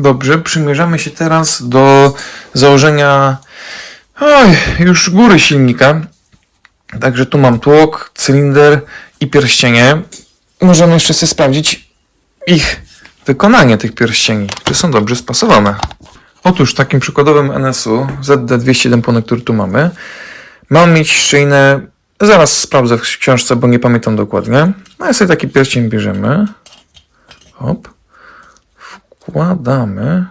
Dobrze, przymierzamy się teraz do założenia oj, już góry silnika. Także tu mam tłok, cylinder i pierścienie. Możemy jeszcze sobie sprawdzić ich wykonanie tych pierścieni, czy są dobrze spasowane. Otóż takim przykładowym NSU ZD201, który tu mamy, mam mieć szczelinę, zaraz sprawdzę w książce, bo nie pamiętam dokładnie. No i sobie taki pierścień bierzemy. Hop. Wkładamy.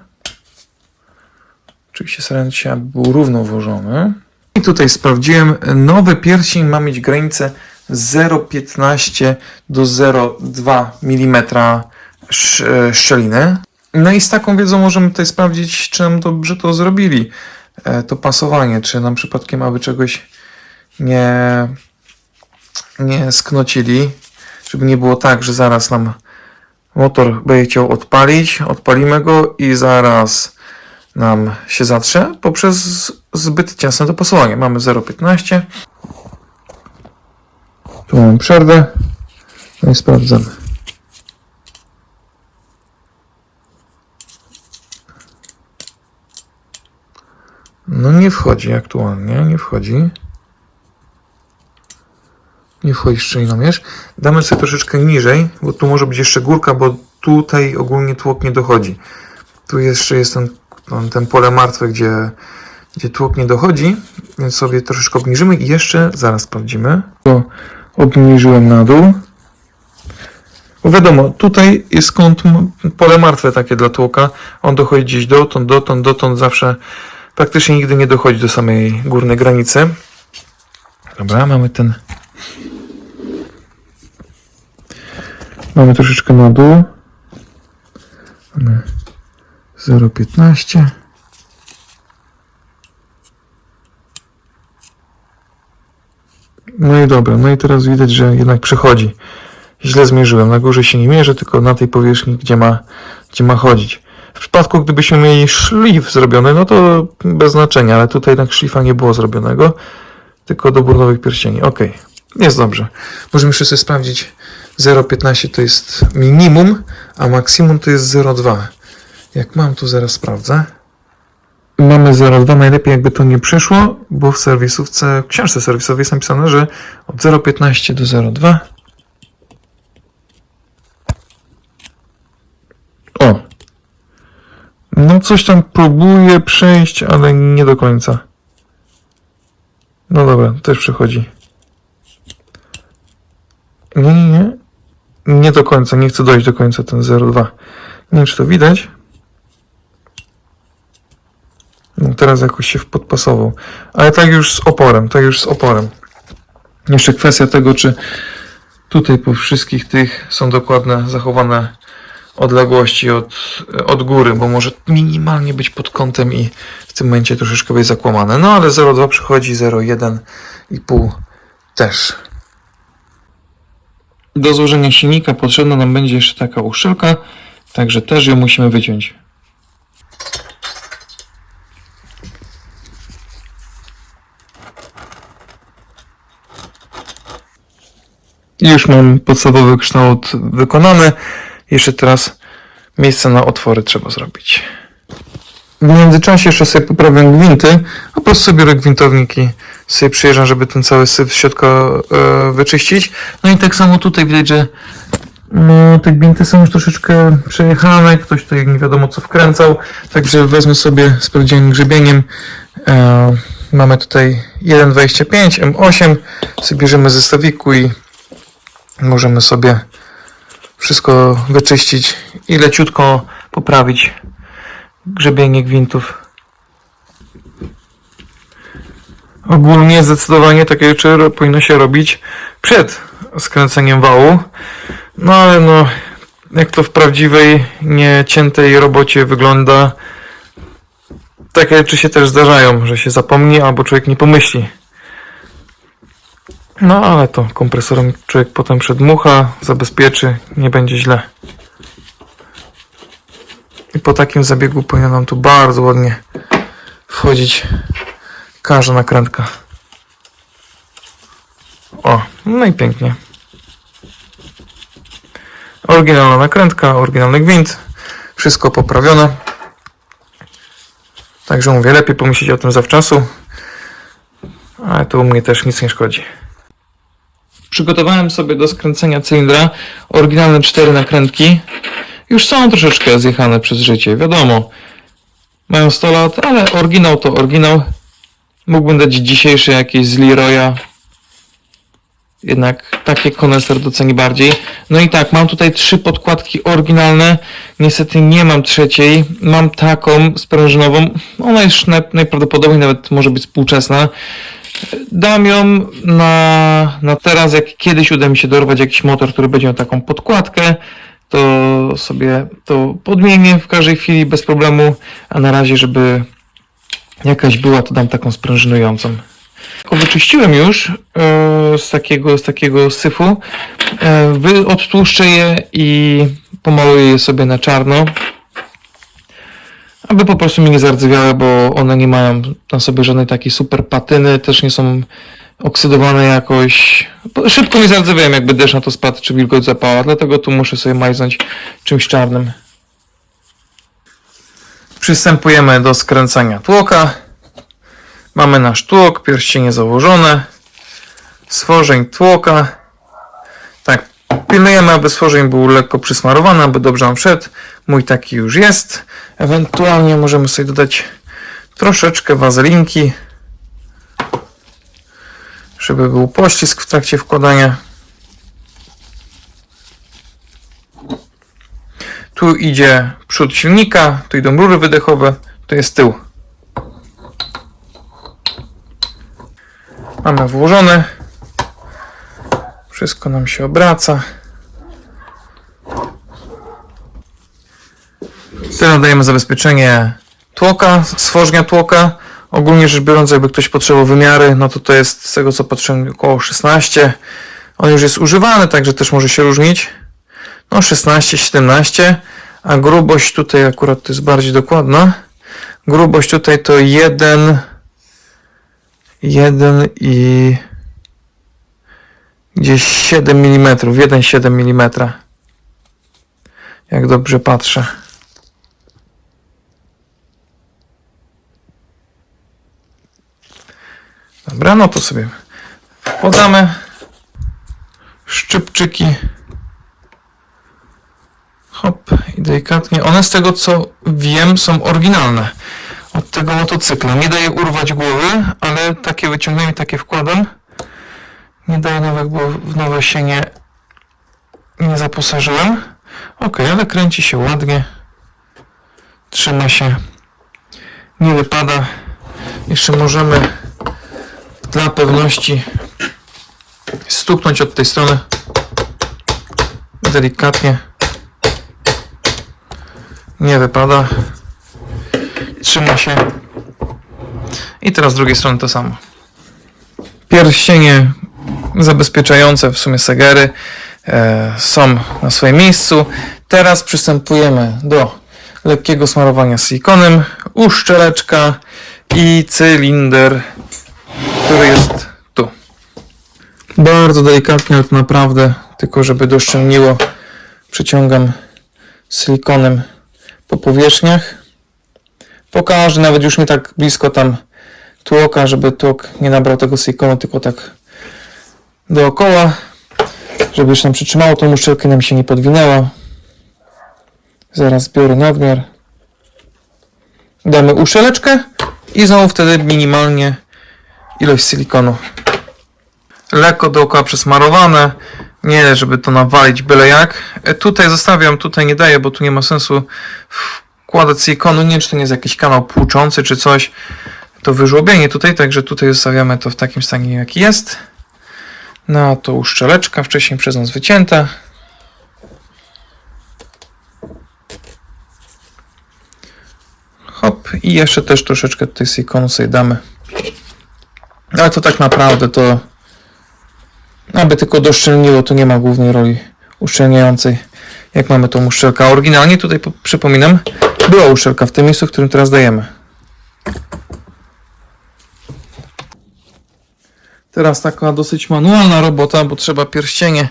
Oczywiście się, aby był równo włożony. I tutaj sprawdziłem, nowy pierścień ma mieć granicę 0,15 do 0,2 mm e, szczeliny. No i z taką wiedzą możemy tutaj sprawdzić, czy nam dobrze to zrobili, e, to pasowanie, czy nam przypadkiem aby czegoś nie, nie sknocili, żeby nie było tak, że zaraz nam motor będzie chciał odpalić, odpalimy go i zaraz nam się zatrze poprzez zbyt ciasne dopasowanie. Mamy 0,15. Tu mamy przerwę. No i sprawdzamy. No nie wchodzi aktualnie, nie wchodzi. Nie wchodzi szczelinomierz. Damy sobie troszeczkę niżej, bo tu może być jeszcze górka, bo tutaj ogólnie tłok nie dochodzi. Tu jeszcze jest ten, ten, pole martwe, gdzie, gdzie tłok nie dochodzi, więc sobie troszeczkę obniżymy i jeszcze zaraz sprawdzimy. To obniżyłem na dół. Bo wiadomo, tutaj jest kąt pole martwe takie dla tłoka. On dochodzi gdzieś dotąd, dotąd, dotąd, zawsze praktycznie nigdy nie dochodzi do samej górnej granicy. Dobra, mamy ten. Mamy troszeczkę na dół. Mamy 0,15. No i dobra, no i teraz widać, że jednak przechodzi. Źle zmierzyłem. Na górze się nie mierzy, tylko na tej powierzchni, gdzie ma, gdzie ma chodzić. W przypadku, gdybyśmy mieli szlif zrobiony, no to bez znaczenia, ale tutaj jednak szlifa nie było zrobionego, tylko dobór nowych pierścieni. Ok, jest dobrze. Możemy jeszcze sobie sprawdzić. 0,15 to jest minimum, a maksimum to jest 0,2. Jak mam, to zaraz sprawdzę. Mamy 0,2, najlepiej jakby to nie przeszło, bo w serwisówce, w książce serwisowej jest napisane, że od 0,15 do 0,2. O! No coś tam próbuje przejść, ale nie do końca. No dobra, też przechodzi. Nie, nie, nie. Nie do końca, nie chcę dojść do końca ten 0,2. Nie wiem, czy to widać. No teraz jakoś się podpasował. Ale tak już z oporem, tak już z oporem. Jeszcze kwestia tego, czy tutaj po wszystkich tych są dokładne zachowane odległości od, od góry, bo może minimalnie być pod kątem i w tym momencie troszeczkę być zakłamane. No ale 0,2 przychodzi, 0,1,5 też. Do złożenia silnika potrzebna nam będzie jeszcze taka uszczelka, także też ją musimy wyciąć. Już mam podstawowy kształt wykonany. Jeszcze teraz miejsce na otwory trzeba zrobić. W międzyczasie jeszcze sobie poprawię gwinty, a po prostu biorę gwintownik i sobie przyjeżdżam, żeby ten cały syf z środka e, wyczyścić. No i tak samo tutaj widać, że no, te gwinty są już troszeczkę przejechane, ktoś tutaj nie wiadomo co wkręcał, także wezmę sobie z prawdziwym grzebieniem. E, mamy tutaj 1,25 M8, sobie bierzemy ze stawiku i możemy sobie wszystko wyczyścić i leciutko poprawić grzebienie gwintów. Ogólnie zdecydowanie takie rzeczy powinno się robić przed skręceniem wału. No ale no, jak to w prawdziwej, nieciętej robocie wygląda, takie rzeczy się też zdarzają, że się zapomni albo człowiek nie pomyśli. No ale to kompresorem człowiek potem przedmucha, zabezpieczy, nie będzie źle. I po takim zabiegu powinna nam tu bardzo ładnie wchodzić każda nakrętka. O, no i pięknie. Oryginalna nakrętka, oryginalny gwint, wszystko poprawione. Także mówię, lepiej pomyśleć o tym zawczasu. Ale to u mnie też nic nie szkodzi. Przygotowałem sobie do skręcenia cylindra oryginalne cztery nakrętki. Już są troszeczkę zjechane przez życie, wiadomo. Mają 100 lat, ale oryginał to oryginał. Mógłbym dać dzisiejszy jakiś z Leroya. Jednak takie koneser doceni bardziej. No i tak, mam tutaj trzy podkładki oryginalne. Niestety nie mam trzeciej. Mam taką sprężynową. Ona jest naj, najprawdopodobniej nawet może być współczesna. Dam ją na, na teraz, jak kiedyś uda mi się dorwać jakiś motor, który będzie miał taką podkładkę, to sobie to podmienię w każdej chwili bez problemu, a na razie, żeby jakaś była, to dam taką sprężynującą. Wyczyściłem już e, z, takiego, z takiego syfu, e, wy, odtłuszczę je i pomaluję je sobie na czarno, aby po prostu mi nie zardzewiały, bo one nie mają na sobie żadnej takiej super patyny, też nie są oksydowane jakoś. Szybko mi zardzewiają, jakby deszcz na to spadł, czy wilgoć zapała, dlatego tu muszę sobie majznąć czymś czarnym. Przystępujemy do skręcania tłoka. Mamy nasz tłok, pierścienie założone, stworzeń tłoka. Tak, pilnujemy, aby stworzeń był lekko przysmarowany, aby dobrze nam szedł. Mój taki już jest. Ewentualnie możemy sobie dodać troszeczkę wazelinki, żeby był pościsk w trakcie wkładania. Tu idzie przód silnika, tu idą rury wydechowe, tu jest tył. Mamy włożone. Wszystko nam się obraca. Teraz dajemy zabezpieczenie tłoka, stworzenia tłoka. Ogólnie rzecz biorąc, jakby ktoś potrzebował wymiary, no to to jest z tego co patrzyłem około 16. On już jest używany, także też może się różnić. No 16, 17, a grubość tutaj akurat to jest bardziej dokładna. Grubość tutaj to 1 1 i gdzieś 7 mm, 1,7 mm. Jak dobrze patrzę. Dobra, no to sobie podamy szczypczyki. Hop i delikatnie. One z tego co wiem są oryginalne od tego motocykla. Nie daje urwać głowy, ale takie wyciągam i takie wkładam. Nie daje nowych, bo w nowe się nie, nie zaposażyłem. Ok, ale kręci się ładnie. Trzyma się. Nie wypada. Jeszcze możemy dla pewności stuknąć od tej strony delikatnie. Nie wypada. Trzyma się. I teraz z drugiej strony to samo. Pierścienie zabezpieczające w sumie segery e, są na swoim miejscu. Teraz przystępujemy do lekkiego smarowania silikonem, uszczeleczka i cylinder, który jest tu. Bardzo delikatnie, ale to naprawdę, tylko żeby doszczelniło, przeciągam silikonem po powierzchniach po każdym, nawet już nie tak blisko tam tłoka, żeby tłok nie nabrał tego silikonu, tylko tak dookoła, żeby już nam przytrzymało tą uszczelkę, nam się nie podwinęła. Zaraz biorę nadmiar. Damy uszczeleczkę i znowu wtedy minimalnie ilość silikonu. Lekko dookoła przesmarowane. Nie, żeby to nawalić byle jak. E, Tutaj zostawiam, tutaj nie daję, bo tu nie ma sensu wkładać silikonu. Nie czy to nie jest jakiś kanał płuczący, czy coś. To wyżłobienie tutaj, także tutaj zostawiamy to w takim stanie, jaki jest. No to uszczeleczka, wcześniej przez nas wycięta. Hop, i jeszcze też troszeczkę tutaj silikonu sobie damy. Ale to tak naprawdę to aby tylko doszczelniło, to nie ma głównej roli uszczelniającej, jak mamy tą uszczelkę. Oryginalnie tutaj po- przypominam, była uszczelka w tym miejscu, w którym teraz dajemy. Teraz taka dosyć manualna robota, bo trzeba pierścienie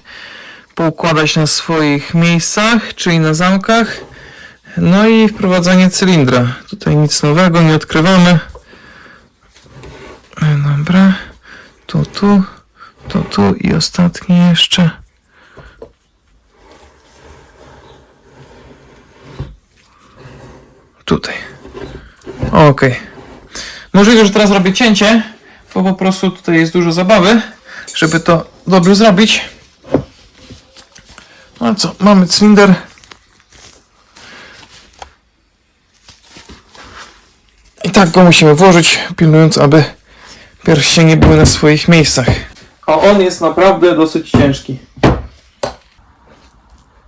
poukładać na swoich miejscach, czyli na zamkach. No i wprowadzanie cylindra. Tu Tutaj nic nowego, nie odkrywamy. E, Dobra. Tu, tu, tu, tu i ostatni jeszcze. Tutaj. Okej. Możliwe, że teraz robię cięcie, bo po prostu tutaj jest dużo zabawy, żeby to dobrze zrobić. No co, mamy cylinder. I tak go musimy włożyć, pilnując, aby pierścienie były na swoich miejscach. A on jest naprawdę dosyć ciężki.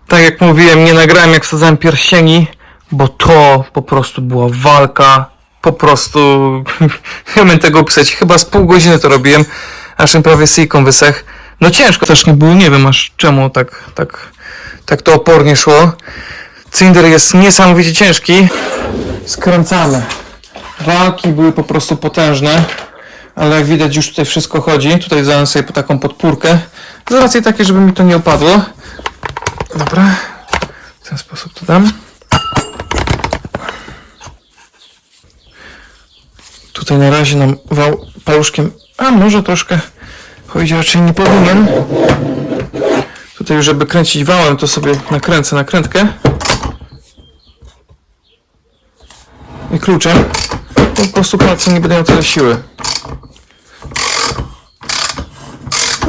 Tak jak mówiłem, nie nagrałem jak wsadzałem pierścieni, bo to po prostu była walka. Po prostu nie umiem tego opisać. Chyba z pół godziny to robiłem, aż mi prawie syjką wysech. No ciężko też nie było, nie wiem aż czemu tak, tak, tak to opornie szło. Cylinder jest niesamowicie ciężki. Skręcamy. Walki były po prostu potężne, ale jak widać już tutaj wszystko chodzi. Tutaj zadam sobie taką podpórkę. Z racji takiej, żeby mi to nie opadło. Dobra, w ten sposób to dam. Tutaj na razie nam wał paluszkiem, a może troszkę chodzić raczej nie powinien. Tutaj żeby kręcić wałem, to sobie nakręcę nakrętkę. I kluczem. Po prostu palce nie będą tyle siły.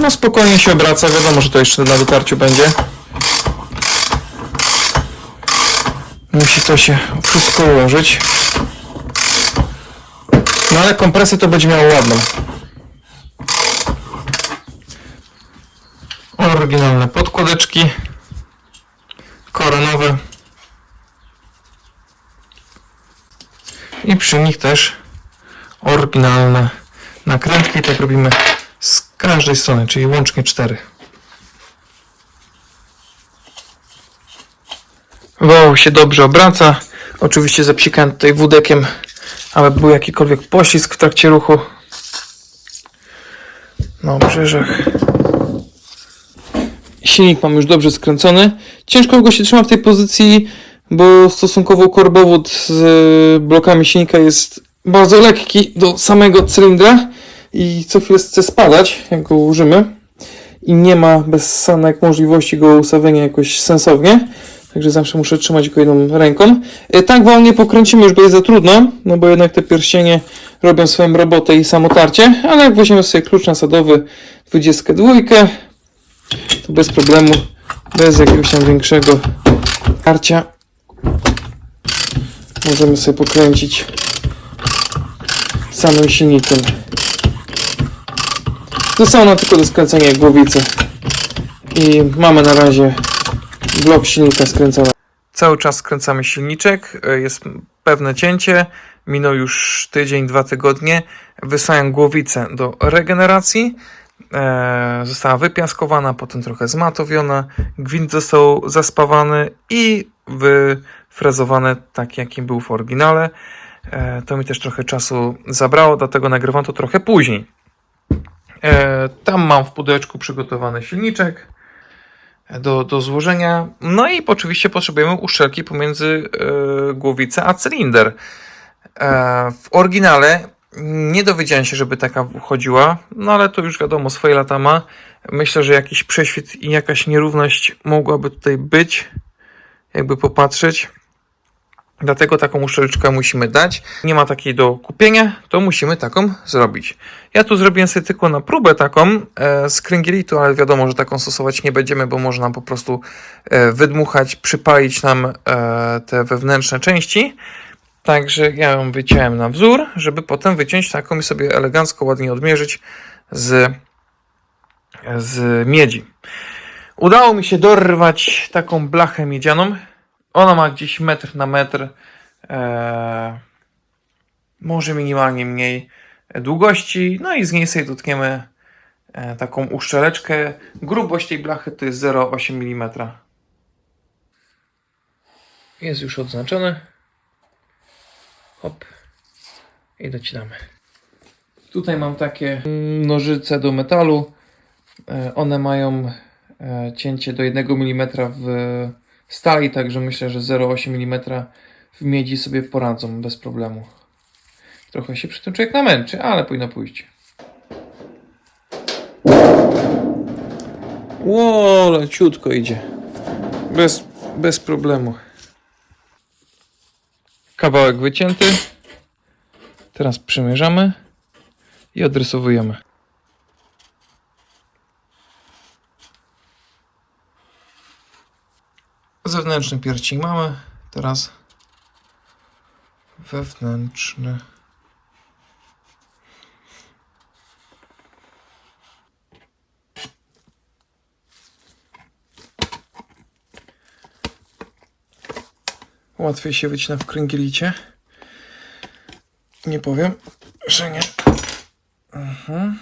No spokojnie się obraca, wiadomo, że to jeszcze na dotarciu będzie. Musi to się wszystko ułożyć. No ale kompresję to będzie miało ładną. Oryginalne podkładeczki. Koronowe. I przy nich też oryginalne nakrętki. Tak robimy każdej strony, czyli łącznie cztery. Wał się dobrze obraca. Oczywiście zapsikałem tutaj wódekiem, aby był jakikolwiek poślizg w trakcie ruchu. Na obrzeżach. Silnik mam już dobrze skręcony. Ciężko go się trzyma w tej pozycji, bo stosunkowo korbowód z blokami silnika jest bardzo lekki do samego cylindra i co chwilę chce spadać, jak go użymy. I nie ma bez sanek możliwości go ustawienia jakoś sensownie. Także zawsze muszę trzymać go jedną ręką. E, Tak wam nie pokręcimy już, bo jest za trudno, no bo jednak te pierścienie robią swoją robotę i samotarcie, ale jak weźmiemy sobie klucz nasadowy 22, to bez problemu, bez jakiegoś tam większego tarcia możemy sobie pokręcić samym silnikiem. Zostało nam tylko do skręcenia głowicy i mamy na razie blok silnika skręcony. Cały czas skręcamy silniczek, e, jest pewne cięcie, minął już tydzień, dwa tygodnie. Wysłałem głowicę do regeneracji, e, została wypiaskowana, potem trochę zmatowiona, gwint został zaspawany i wyfrezowany tak, jakim był w oryginale. E, to mi też trochę czasu zabrało, dlatego nagrywam to trochę później. E, tam mam w pudełeczku przygotowany silniczek do, do złożenia. No i oczywiście potrzebujemy uszczelki pomiędzy e, głowicę a cylinder. E, w oryginale nie dowiedziałem się, żeby taka chodziła, no ale to już wiadomo, swoje lata ma. Myślę, że jakiś prześwit i jakaś nierówność mogłaby tutaj być, jakby popatrzeć. Dlatego taką uszczeleczkę musimy dać. Nie ma takiej do kupienia, to musimy taką zrobić. Ja tu zrobiłem sobie tylko na próbę taką e, z kręgielitu, ale wiadomo, że taką stosować nie będziemy, bo może nam po prostu e, wydmuchać, przypalić nam e, te wewnętrzne części. Także ja ją wyciąłem na wzór, żeby potem wyciąć taką i sobie elegancko, ładnie odmierzyć z, z miedzi. Udało mi się dorwać taką blachę miedzianą. Ona ma gdzieś metr na metr, e, może minimalnie mniej długości. No i z niej sobie dotkniemy e, taką uszczeleczkę. Grubość tej blachy to jest 0,8 mm. Jest już odznaczone. Hop. I docinamy. Tutaj mam takie nożyce do metalu. E, One mają e, cięcie do 1 mm w stali, także myślę, że 0,8 mm w miedzi sobie poradzą bez problemu. Trochę się przy tym człowiek namęczy, ale powinno pójść. Ło, leciutko idzie. Bez, bez problemu. Kawałek wycięty. Teraz przymierzamy i odrysowujemy. Zewnętrzny pierścień mamy. Teraz wewnętrzny. Łatwiej się wycina w kręgielicie. Nie powiem, że nie. Mhm.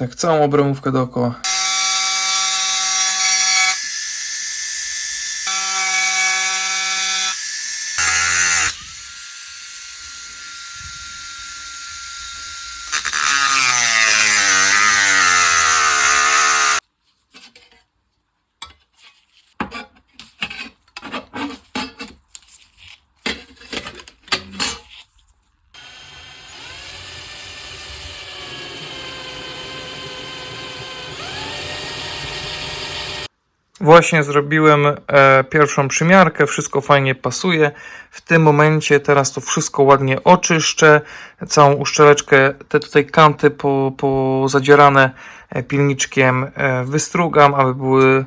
Tak całą obrębówkę dookoła. Właśnie zrobiłem e, pierwszą przymiarkę, wszystko fajnie pasuje. W tym momencie teraz to wszystko ładnie oczyszczę, całą uszczeleczkę, te tutaj kanty po, po zadzierane e, pilniczkiem e, wystrugam, aby były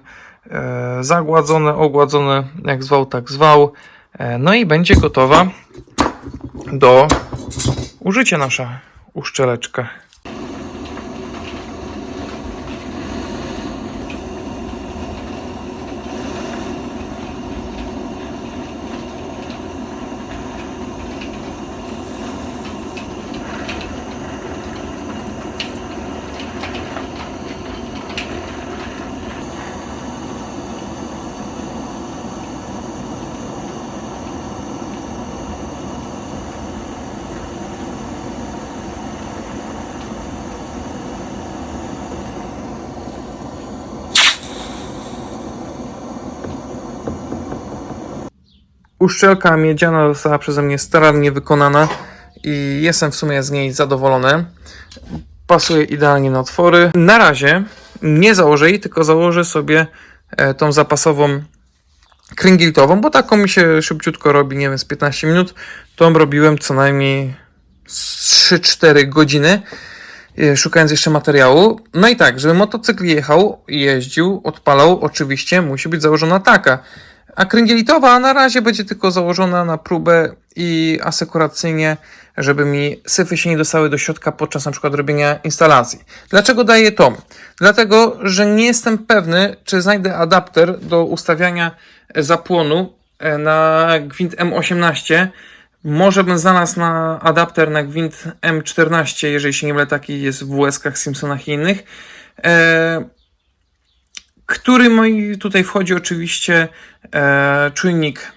e, zagładzone, ogładzone, jak zwał, tak zwał. E, no i będzie gotowa do użycia nasza uszczeleczka. Uszczelka miedziana została przeze mnie starannie wykonana i jestem w sumie z niej zadowolony. Pasuje idealnie na otwory. Na razie nie założę jej, tylko założę sobie e, tą zapasową kręgilitową, bo taką mi się szybciutko robi, nie wiem, z 15 minut. Tą robiłem co najmniej z 3-4 godziny, e, szukając jeszcze materiału. No i tak, żeby motocykl jechał, jeździł, odpalał, oczywiście musi być założona taka. A kręgielitowa na razie będzie tylko założona na próbę i asekuracyjnie, żeby mi syfy się nie dostały do środka podczas na przykład robienia instalacji. Dlaczego daję to? Dlatego, że nie jestem pewny, czy znajdę adapter do ustawiania zapłonu e, na gwint M18. Może bym znalazł na adapter na gwint M14, jeżeli się nie mylę, taki jest w WS-kach, Simpsonach i innych. E, który moi tutaj wchodzi oczywiście e, czujnik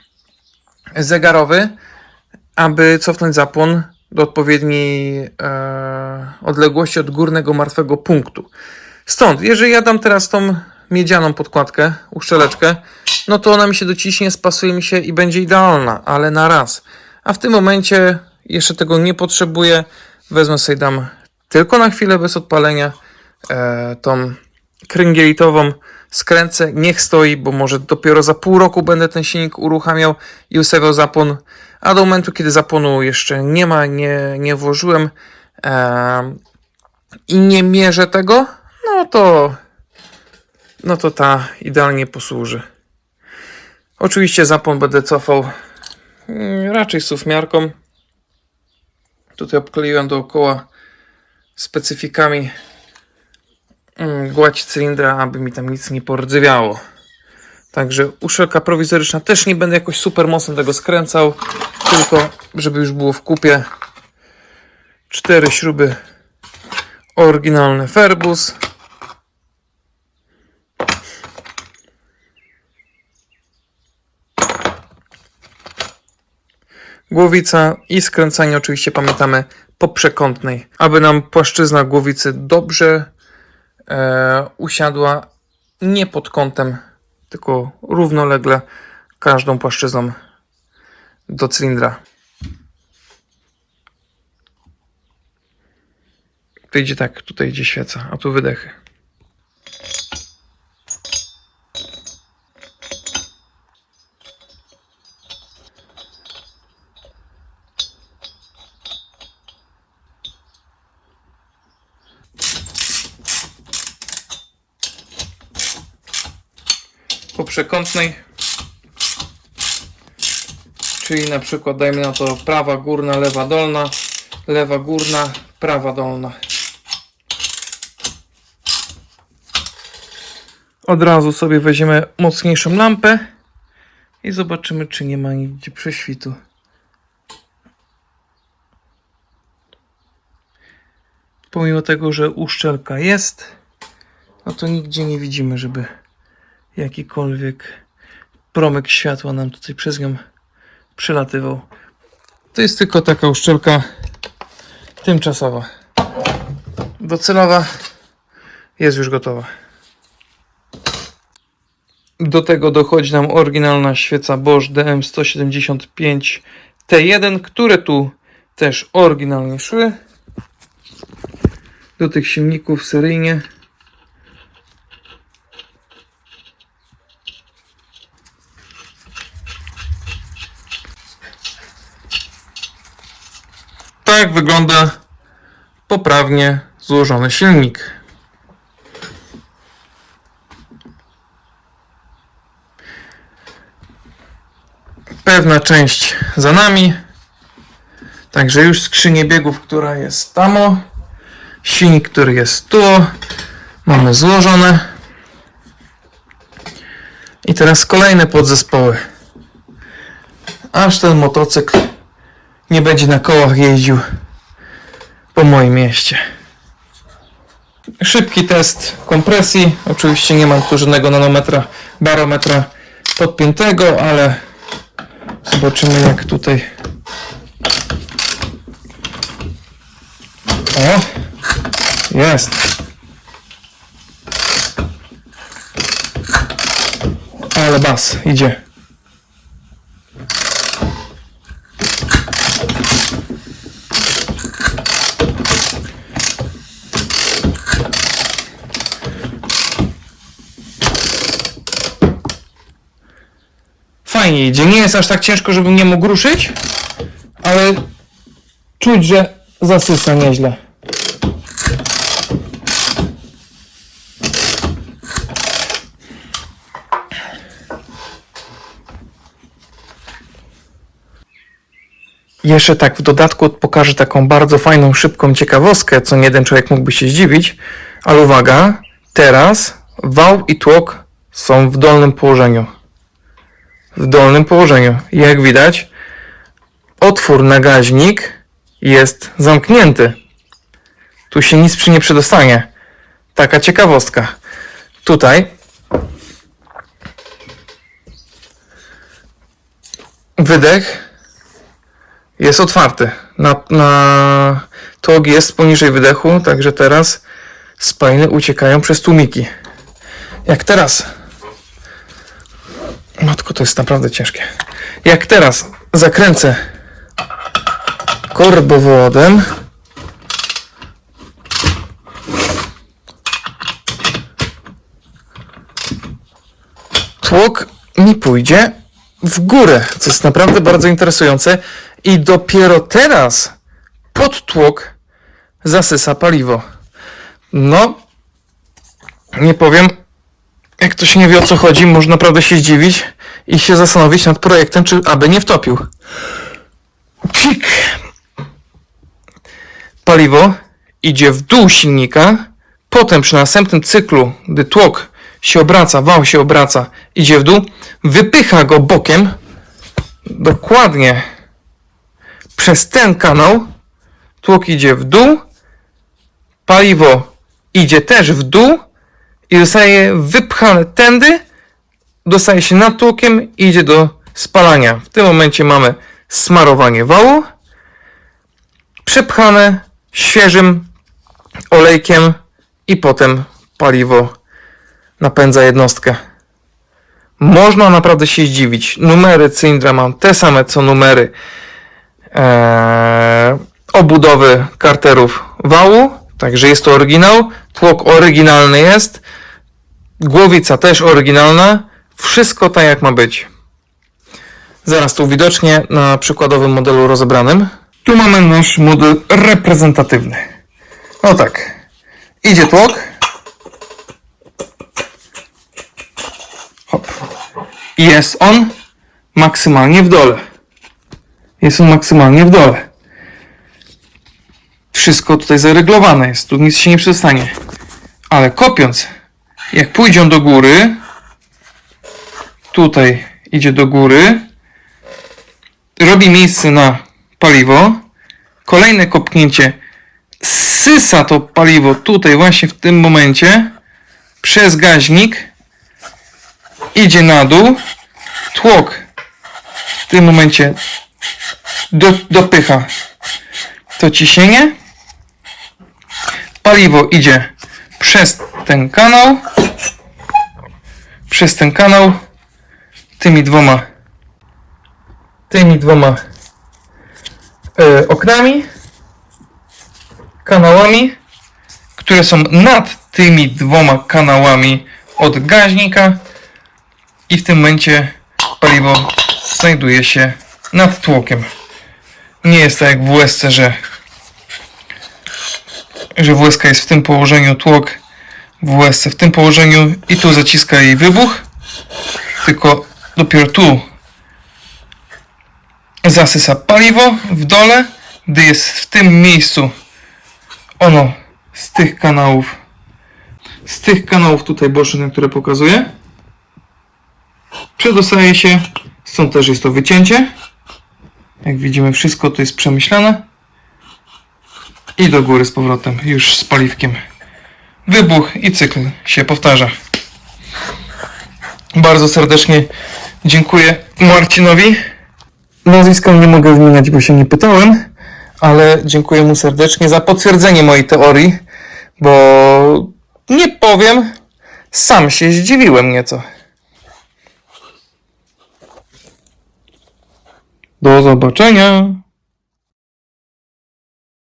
zegarowy, aby cofnąć zapłon do odpowiedniej e, odległości od górnego martwego punktu. Stąd, jeżeli ja dam teraz tą miedzianą podkładkę, uszczeleczkę, no to ona mi się dociśnie, spasuje mi się i będzie idealna, ale na raz. A w tym momencie jeszcze tego nie potrzebuję. Wezmę sobie, dam tylko na chwilę bez odpalenia e, tą kręgielitową skręcę, niech stoi, bo może dopiero za pół roku będę ten silnik uruchamiał i ustawiał zapłon, a do momentu, kiedy zapłonu jeszcze nie ma, nie, nie włożyłem e, i nie mierzę tego, no to no to ta idealnie posłuży. Oczywiście zapłon będę cofał mm, raczej suwmiarką. Tutaj obkleiłem dookoła specyfikami gładź cylindra, aby mi tam nic nie pordzywiało. Także uszelka prowizoryczna też nie będę jakoś super mocno tego skręcał, tylko żeby już było w kupie. Cztery śruby oryginalny Ferbus. Głowica i skręcanie oczywiście pamiętamy po przekątnej, aby nam płaszczyzna głowicy dobrze e, usiadła nie pod kątem, tylko równolegle każdą płaszczyzną do cylindra. To idzie tak, tutaj idzie świeca, a tu wydechy. Przekątnej. Czyli na przykład dajmy na to prawa górna, lewa dolna, lewa górna, prawa dolna. Od razu sobie weźmiemy mocniejszą lampę i zobaczymy, czy nie ma nigdzie prześwitu. Pomimo tego, że uszczelka jest, no to nigdzie nie widzimy, żeby jakikolwiek promyk światła nam tutaj przez nią przelatywał. To jest tylko taka uszczelka tymczasowa. Docelowa jest już gotowa. Do tego dochodzi nam oryginalna świeca Bosch DM175 T1, które tu też oryginalnie szły. Do tych silników seryjnie. Tak wygląda poprawnie złożony silnik. Pewna część za nami. Także już skrzynię biegów, która jest tam. Silnik, który jest tu. Mamy złożone. I teraz kolejne podzespoły. Aż ten motocykl nie będzie na kołach jeździł po moim mieście. Szybki test kompresji. Oczywiście nie mam tu żadnego nanometra, barometra podpiętego, ale zobaczymy jak tutaj. O! Jest! Ale bas, idzie. Fajnie idzie. Nie jest aż tak ciężko, żebym nie mógł ruszyć, ale czuć, że zasysa nieźle. Jeszcze tak w dodatku pokażę taką bardzo fajną, szybką ciekawostkę, co jeden człowiek mógłby się zdziwić, ale uwaga, teraz wał i tłok są w dolnym położeniu w dolnym położeniu. Jak widać, otwór na gaźnik jest zamknięty. Tu się nic przy nie przedostanie. Taka ciekawostka. Tutaj wydech jest otwarty. Na, na tłok jest poniżej wydechu, także teraz spajny uciekają przez tłumiki. Jak teraz Matko, to jest naprawdę ciężkie. Jak teraz zakręcę korbowodem, tłok mi pójdzie w górę, co jest naprawdę bardzo interesujące. I dopiero teraz pod tłok zasysa paliwo. No, nie powiem, jak ktoś nie wie o co chodzi, może naprawdę się zdziwić i się zastanowić nad projektem, czy aby nie wtopił. Psik! Paliwo idzie w dół silnika, potem przy następnym cyklu, gdy tłok się obraca, wał się obraca, idzie w dół, wypycha go bokiem, dokładnie przez ten kanał, tłok idzie w dół, paliwo idzie też w dół, i zostaje wypchane tędy, dostaje się nad tłokiem i idzie do spalania. W tym momencie mamy smarowanie wału, przepchane świeżym olejkiem i potem paliwo napędza jednostkę. Można naprawdę się zdziwić. Numery cylindra mam te same co numery e, obudowy karterów wału, także jest to oryginał. Tłok oryginalny jest. Głowica też oryginalna. Wszystko tak jak ma być. Zaraz tu widocznie na przykładowym modelu rozebranym. Tu mamy nasz model reprezentatywny. No tak. Idzie tłok. Hop. Jest on maksymalnie w dole. Jest on maksymalnie w dole. Wszystko tutaj zareglowane jest. Tu nic się nie przestanie. Ale kopiąc, jak pójdzie on do góry, tutaj idzie do góry, robi miejsce na paliwo, kolejne kopnięcie sysa to paliwo tutaj właśnie w tym momencie przez gaźnik idzie na dół, tłok w tym momencie do, dopycha to ciśnienie, paliwo idzie przez ten kanał, przez ten kanał tymi dwoma tymi dwoma e, oknami, kanałami, które są nad tymi dwoma kanałami od gaźnika i w tym momencie paliwo znajduje się nad tłokiem. Nie jest tak jak w USC, że że WSK jest w tym położeniu, tłok w USC w tym położeniu i tu zaciska jej wybuch, tylko dopiero tu zasysa paliwo w dole, gdy jest w tym miejscu ono z tych kanałów, z tych kanałów tutaj bocznych, które pokazuję, przedostaje się, stąd też jest to wycięcie. Jak widzimy, wszystko to jest przemyślane. I do góry z powrotem, już z paliwkiem. Wybuch i cykl się powtarza. Bardzo serdecznie dziękuję Marcinowi. Nazwiska nie mogę wymieniać, bo się nie pytałem, ale dziękuję mu serdecznie za potwierdzenie mojej teorii, bo nie powiem, sam się zdziwiłem nieco. Do zobaczenia.